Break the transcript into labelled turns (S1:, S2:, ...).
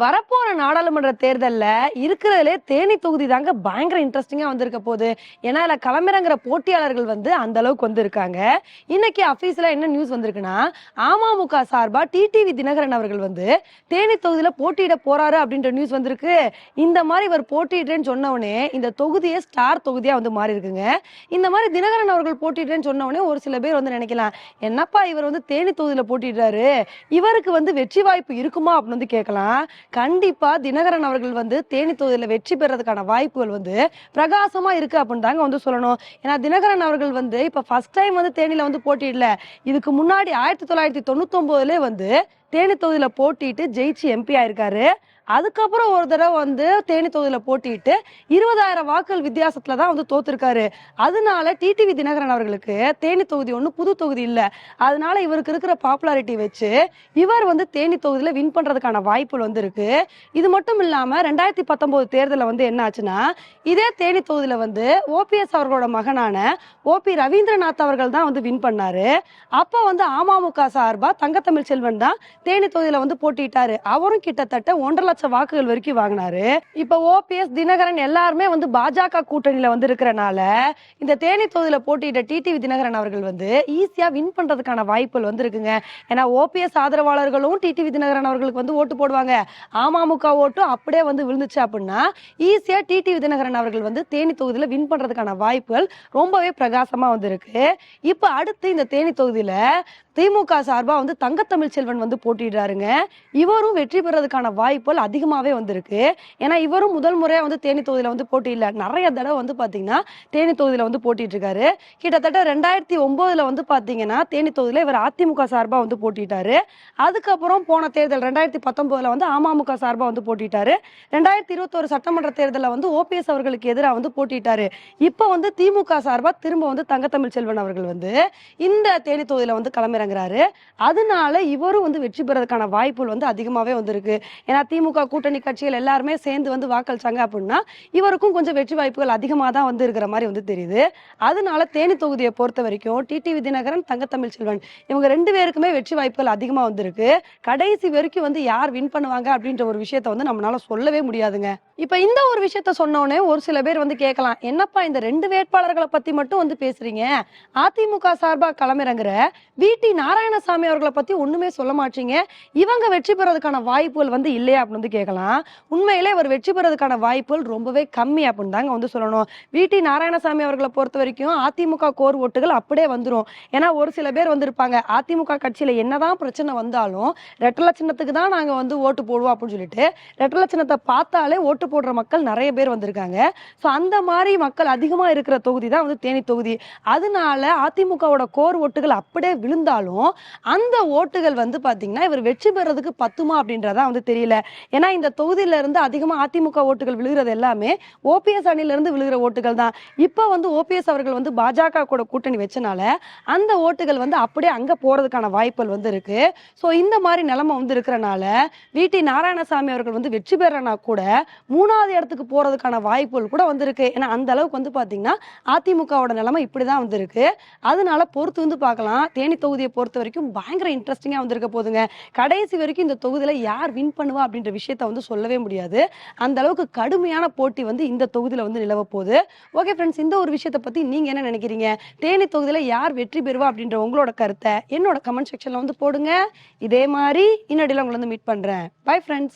S1: வரப்போற நாடாளுமன்ற தேர்தல்ல இருக்கிறதுலே தேனி தொகுதி தாங்க பயங்கர இன்ட்ரெஸ்டிங்கா வந்திருக்க போகுது. ஏன்னா இதுல களமிறங்குற போட்டியாளர்கள் வந்து அந்த அளவுக்கு வந்திருக்காங்க. இன்னைக்கு அஃபீஸ்ல என்ன நியூஸ் வந்திருக்குன்னா அமமுக சார்பா டிடிவி தினகரன் அவர்கள் வந்து தேனி தொகுதியில போட்டியிட போறாரு அப்படின்ற நியூஸ் வந்திருக்கு. இந்த மாதிரி இவர் போட்டியிடுறேன்னு சொன்ன இந்த தொகுதியே ஸ்டார் தொகுதியா வந்து மாறி இருக்குங்க. இந்த மாதிரி தினகரன் அவர்கள் போட்டியிடுறேன்னு சொன்ன ஒரு சில பேர் வந்து நினைக்கலாம் என்னப்பா இவர் வந்து தேனி தொகுதியில போட்டிடுறாரு இவருக்கு வந்து வெற்றி வாய்ப்பு இருக்குமா? அப்படின்னு வந்து கேட்கலாம். கண்டிப்பா தினகரன் அவர்கள் வந்து தேனி தொகுதியில வெற்றி பெறதுக்கான வாய்ப்புகள் வந்து பிரகாசமா இருக்கு அப்படின்னு தாங்க வந்து சொல்லணும். ஏன்னா தினகரன் அவர்கள் வந்து இப்ப ஃபர்ஸ்ட் டைம் வந்து தேனியில வந்து போட்டியிடல. இதுக்கு முன்னாடி ஆயிரத்தி தொள்ளாயிரத்தி தொண்ணூத்தி வந்து தேனி தொகுதியில போட்டிட்டு ஜெயிச்சு எம்பி ஆயிருக்காரு. அதுக்கப்புறம் ஒரு தடவை வந்து தேனி தொகுதியில போட்டிட்டு இருபதாயிரம் வாக்குகள் வித்தியாசத்துல தான் வந்து தோத்துருக்காரு. அதனால டிடிவி தினகரன் அவர்களுக்கு தேனி தொகுதி ஒண்ணு புது தொகுதி இல்ல. அதனால இவருக்கு இருக்கிற பாப்புலாரிட்டி வச்சு இவர் வந்து தேனி தொகுதியில வின் பண்றதுக்கான வாய்ப்புகள் வந்து இருக்கு இது மட்டும் இல்லாம ரெண்டாயிரத்தி பத்தொன்பது தேர்தலில் வந்து என்ன ஆச்சுன்னா இதே தேனி தொகுதியில வந்து ஓபிஎஸ் அவர்களோட மகனான ஓபி ரவீந்திரநாத் அவர்கள் தான் வந்து வின் பண்ணாரு. அப்போ வந்து அமமுக சார்பா தங்கத்தமிழ் செல்வன் தான் தேனி தொகுதியில வந்து போட்டிட்டாரு அவரும் கிட்டத்தட்ட ஒன்றரை லட்சம் வாக்குகள் வரைக்கும் வாங்கினாரு. இப்ப ஓபிஎஸ் தினகரன் எல்லாருமே வந்து பாஜக கூட்டணியில வந்து இருக்கிறனால இந்த தேனி தொகுதியில போட்டியிட்ட டிடிவி தினகரன் அவர்கள் வந்து ஈஸியா வின் பண்றதுக்கான வாய்ப்புகள் வந்து இருக்குங்க ஏன்னா ஓபிஎஸ் ஆதரவாளர்களும் டிடிவி தினகரன் அவர்களுக்கு வந்து ஓட்டு போடுவாங்க. அமமுக ஓட்டும் அப்படியே வந்து விழுந்துச்சு அப்படின்னா ஈஸியா டிடிவி தினகரன் அவர்கள் வந்து தேனி தொகுதியில வின் பண்றதுக்கான வாய்ப்புகள் ரொம்பவே பிரகாசமா வந்து இருக்கு இப்ப அடுத்து இந்த தேனி தொகுதியில திமுக சார்பாக வந்து தங்கத்தமிழ் செல்வன் வந்து போட்டிடுறாருங்க இவரும் வெற்றி பெறதுக்கான வாய்ப்புகள் அதிகமாகவே வந்திருக்கு. ஏன்னா இவரும் முதல் முறையாக வந்து தேனி தொகுதியில் வந்து போட்டியிடல. நிறைய தடவை வந்து பார்த்தீங்கன்னா தேனி தொகுதியில் வந்து போட்டிட்டு இருக்காரு கிட்டத்தட்ட ரெண்டாயிரத்தி ஒம்போதில் வந்து பார்த்தீங்கன்னா தேனி தொகுதியில் இவர் அதிமுக சார்பாக வந்து போட்டிட்டாரு அதுக்கப்புறம் போன தேர்தல் ரெண்டாயிரத்தி பத்தொம்போதில் வந்து அமமுக சார்பாக வந்து போட்டிட்டாரு ரெண்டாயிரத்தி இருபத்தோரு சட்டமன்ற தேர்தலில் வந்து ஓபிஎஸ் அவர்களுக்கு எதிராக வந்து போட்டிட்டாரு இப்போ வந்து திமுக சார்பாக திரும்ப வந்து தங்கத்தமிழ் செல்வன் அவர்கள் வந்து இந்த தேனி தொகுதியில் வந்து களமிறங்குறாரு அதனால இவரும் வந்து வெற்றி பெறதுக்கான வாய்ப்புகள் வந்து அதிகமாகவே வந்திருக்கு. ஏன்னா திமுக கூட்டணி கட்சிகள் எல்லாருமே சேர்ந்து வந்து வாக்களிச்சாங்க அப்படின்னா இவருக்கும் கொஞ்சம் வெற்றி வாய்ப்புகள் அதிகமாக தான் வந்து இருக்கிற மாதிரி வந்து தெரியுது. அதனால தேனி தொகுதியை பொறுத்த வரைக்கும் டிடிவி தினகரன் தங்கத்தமிழ் செல்வன் இவங்க ரெண்டு பேருக்குமே வெற்றி வாய்ப்புகள் அதிகமா வந்திருக்கு. கடைசி வரைக்கும் வந்து யார் வின் பண்ணுவாங்க அப்படின்ற ஒரு விஷயத்த வந்து நம்மளால சொல்லவே முடியாதுங்க. இப்ப இந்த ஒரு விஷயத்த சொன்னோடனே ஒரு சில பேர் வந்து கேட்கலாம் என்னப்பா இந்த ரெண்டு வேட்பாளர்களை பத்தி மட்டும் வந்து பேசுறீங்க? அதிமுக சார்பா களமிறங்குற விடி நாராயணசாமி அவர்களை பத்தி ஒண்ணுமே சொல்ல மாட்டீங்க. இவங்க வெற்றி பெறதுக்கான வாய்ப்புகள் வந்து இல்லையா அப்படின்னு வந்து கேட்கலாம். உண்மையிலே அவர் வெற்றி பெறதுக்கான வாய்ப்புகள் ரொம்பவே கம்மி அப்படின்னு தாங்க வந்து சொல்லணும். விடி நாராயணசாமி அவர்களை பொறுத்த வரைக்கும் அதிமுக கோர் ஓட்டுகள் அப்படியே வந்துரும். ஏன்னா ஒரு சில பேர் வந்திருப்பாங்க. அதிமுக கட்சியில என்னதான் பிரச்சனை வந்தாலும் ரெட்டல சின்னத்துக்கு தான் நாங்க வந்து ஓட்டு போடுவோம் அப்படின்னு சொல்லிட்டு ரெட்டல சின்னத்தை பார்த்தாலே ஓட்டு போடுற மக்கள் நிறைய பேர் வந்திருக்காங்க. ஸோ அந்த மாதிரி மக்கள் அதிகமா இருக்கிற தொகுதி தான் வந்து தேனி தொகுதி. அதனால அதிமுகவோட கோர் ஓட்டுகள் அப்படியே விழுந்தாலும் அந்த ஓட்டுகள் வந்து பார்த்தீங்கன்னா இவர் வெற்றி பெறதுக்கு பத்துமா அப்படின்றதான் வந்து தெரியல. ஏன்னா இந்த தொகுதியில இருந்து அதிகமாக அதிமுக ஓட்டுகள் விழுகிறது எல்லாமே ஓபிஎஸ் அணிலிருந்து விழுகிற ஓட்டுகள் தான். இப்போ வந்து ஓபிஎஸ் அவர்கள் வந்து பாஜக கூட கூட்டணி வச்சனால அந்த ஓட்டுகள் வந்து அப்படியே அங்கே போறதுக்கான வாய்ப்புகள் வந்து இருக்கு. ஸோ இந்த மாதிரி நிலைமை வந்து இருக்கிறனால விடி நாராயணசாமி அவர்கள் வந்து வெற்றி பெறனா கூட மூணாவது இடத்துக்கு போறதுக்கான வாய்ப்புகள் கூட வந்திருக்கு ஏன்னா அந்த அளவுக்கு வந்து பார்த்தீங்கன்னா அதிமுகவோட நிலைமை இப்படிதான் வந்திருக்கு அதனால பொறுத்து வந்து பார்க்கலாம். தேனி தொகுதியை பொறுத்த வரைக்கும் பயங்கர இன்ட்ரெஸ்டிங்காக வந்திருக்க போதுங்க. கடைசி வரைக்கும் இந்த தொகுதியில் யார் வின் பண்ணுவா அப்படின்ற விஷயத்த வந்து சொல்லவே முடியாது. அந்த அளவுக்கு கடுமையான போட்டி வந்து இந்த தொகுதியில் வந்து நிலவ போகுது. ஓகே ஃப்ரெண்ட்ஸ் இந்த ஒரு விஷயத்தை பற்றி நீங்கள் என்ன நினைக்கிறீங்க? தேனி தொகுதியில் யார் வெற்றி பெறுவா அப்படின்ற உங்களோட கருத்தை என்னோட கமெண்ட் செக்ஷனில் வந்து போடுங்க. இதே மாதிரி இன்னடியில் உங்களை வந்து மீட் பண்ணுறேன் பை ஃப்ரெண்ட்ஸ்